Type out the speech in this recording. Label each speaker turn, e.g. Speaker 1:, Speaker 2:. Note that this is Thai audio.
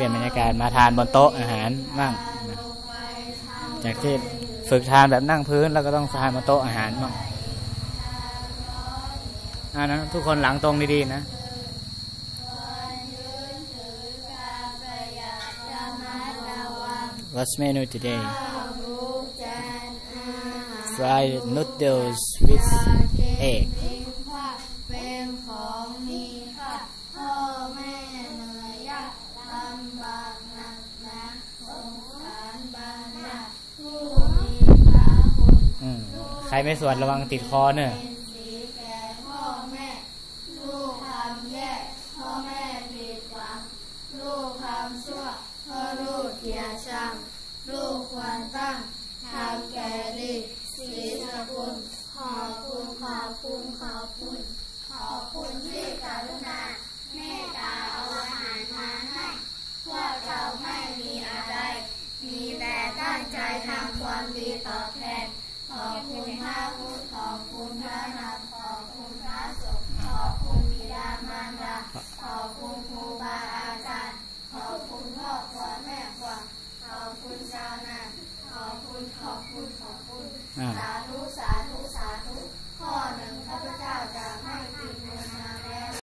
Speaker 1: ลี่ยนบรรยากาศมาทานบนโต๊ะอาหารบ้างนะจากที่ฝึกทานแบบนั่งพื้นแล้วก็ต้องทานบนโต๊ะอาหารบ้างอ่านะทุกคนหลังตรงดีๆนะ What's menu today? Fried noodles with egg.
Speaker 2: เป็นของมีค่าพ่อแม่เหนื่อยยากลำบากหนักหนาสงสารบรรดาผู้มีพระคุณ
Speaker 1: อืมใค รไม่สวดระวังติดคอเนอะ
Speaker 2: เป็นสีแก่พ่อแทำแย่พ่อแม่ผิดหวังลูกทำชั่วพ่อลูกเกลียดชังลูกควรตั้งทำแก่ดีสีสกุลขอบแท ขอบคุณพระพุทธขอบคุณพระนามขอบคุณพระสงฆ์ขอบคุณบิดามารดาขอบคุณครูบาอาจารย์ ขอบคุณพ่อครัวแม่ครัวขอบคุณชาวนาขอบคุณขอบคุณขอบคุณสาธุ